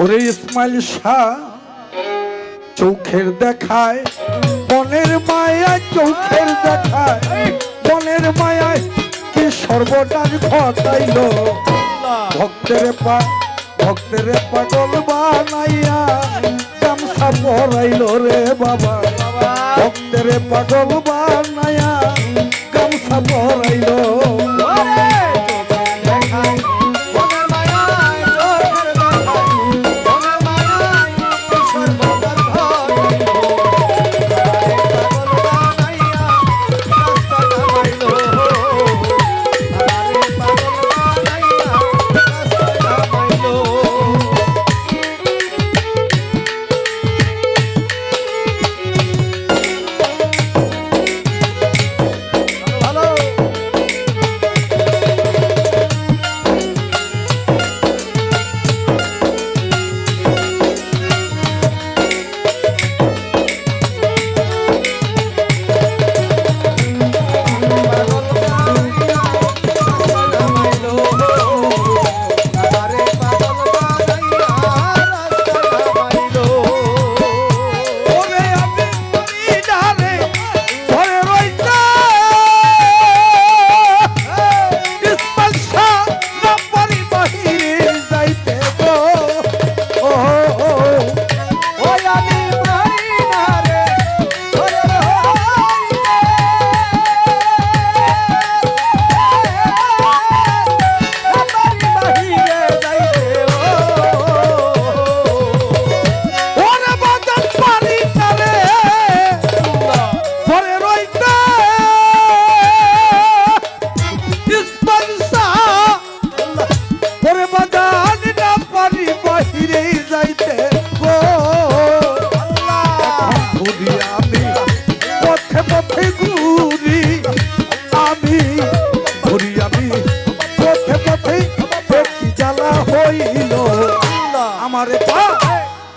ওরে ইসমাইল শাহ, চোখের দেখায়, বনের মায়া চোখের দেখায়, বনের মায়ায় কি সর্বদান ঘটাইল? ভক্তের পা, ভক্তের পাগল বানাইয়া গামছা পরাইল রে বাবা বাবা। ভক্তের পাগল বানায়া গামছা পরাইলো।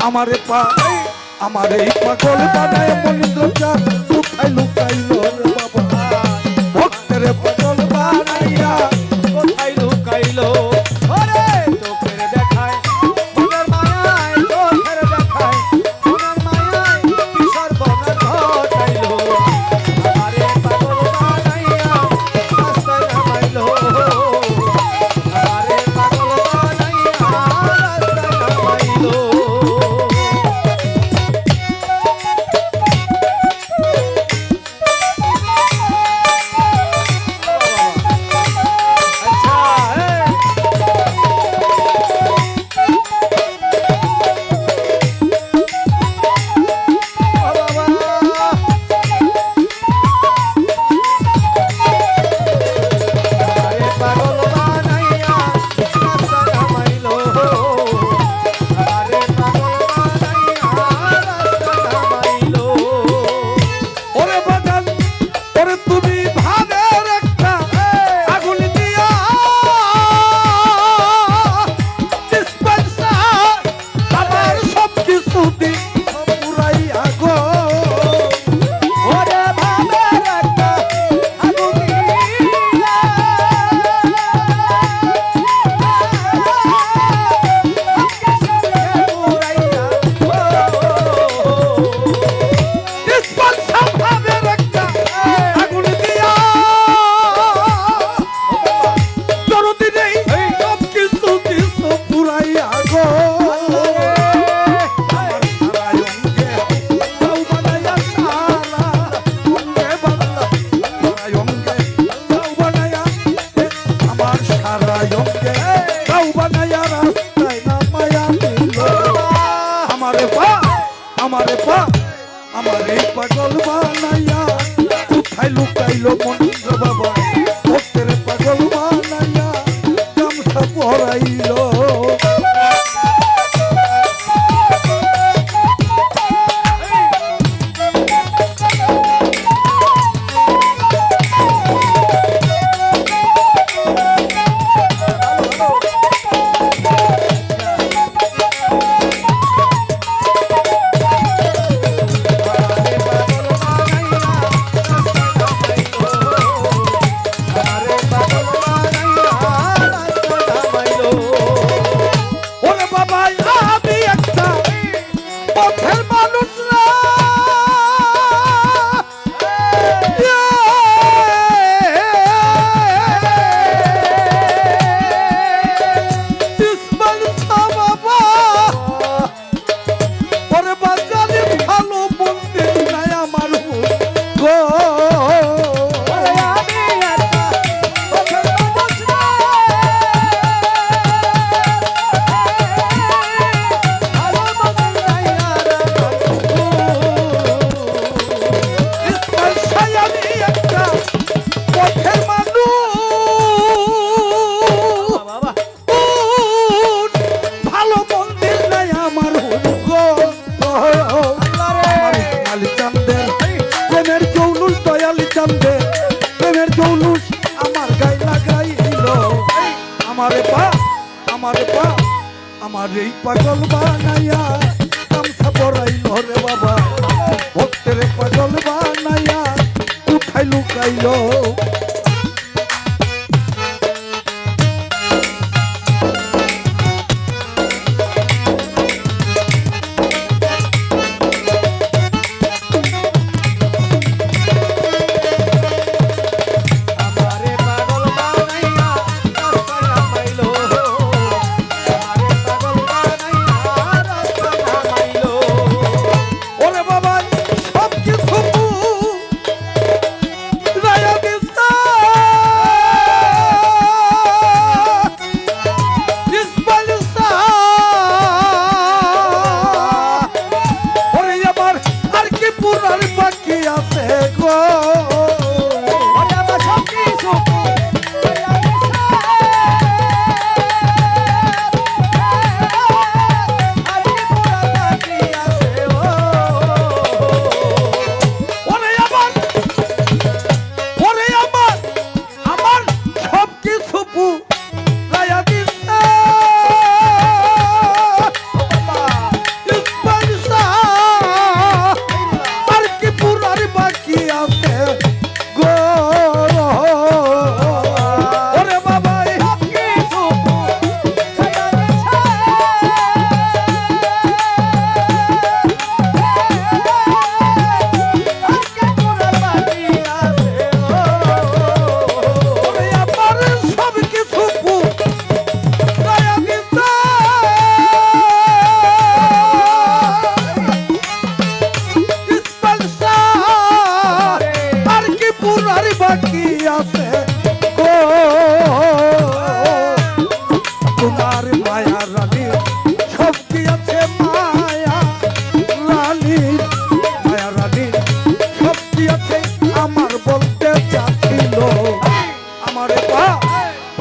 আমার পা আমার এই পাগল বানায় মনিন্দ্র চার লুকাই লুকাইল বাবা ভক্তের পাগল পা, আমারে পা, আমার এই পাগল বানাইয়া কোথায় লুকাইলো মনীন্দ্র বাবা। ভক্তের পাগল বানাইয়া, গামছা পরাইয়া আমার এই পাগল বানাইয়া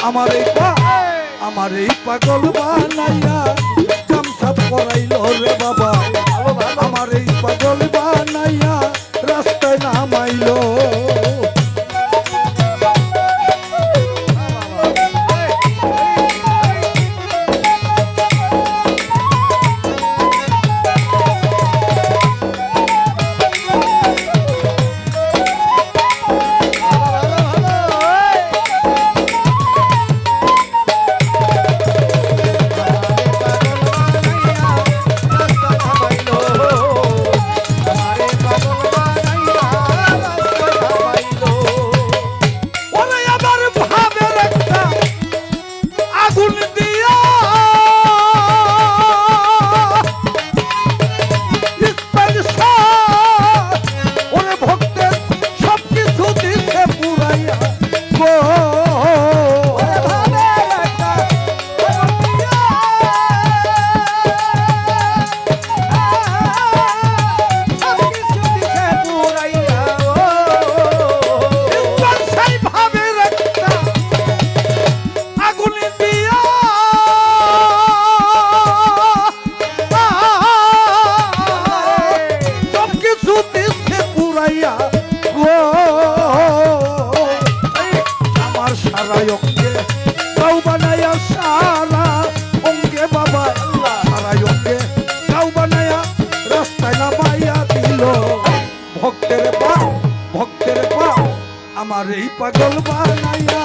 আমার এই পা আমার এই পাগল বানাইয়া গামছা পরাইল রে বাবা। আমার এই পাগল আমার এই পাগল বানাইয়া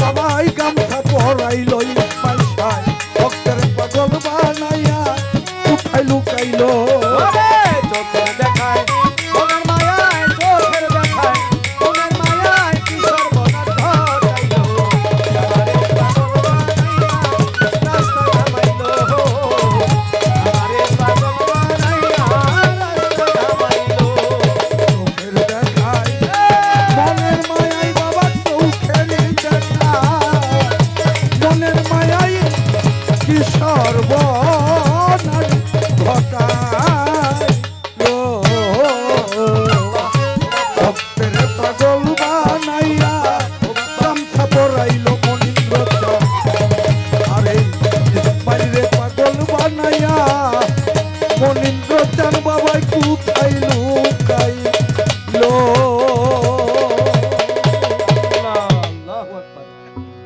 সবাই গামছা পরাই লই পাল্টায়। ভক্তের পাগল বানাইয়া উঠাই লুকাইল।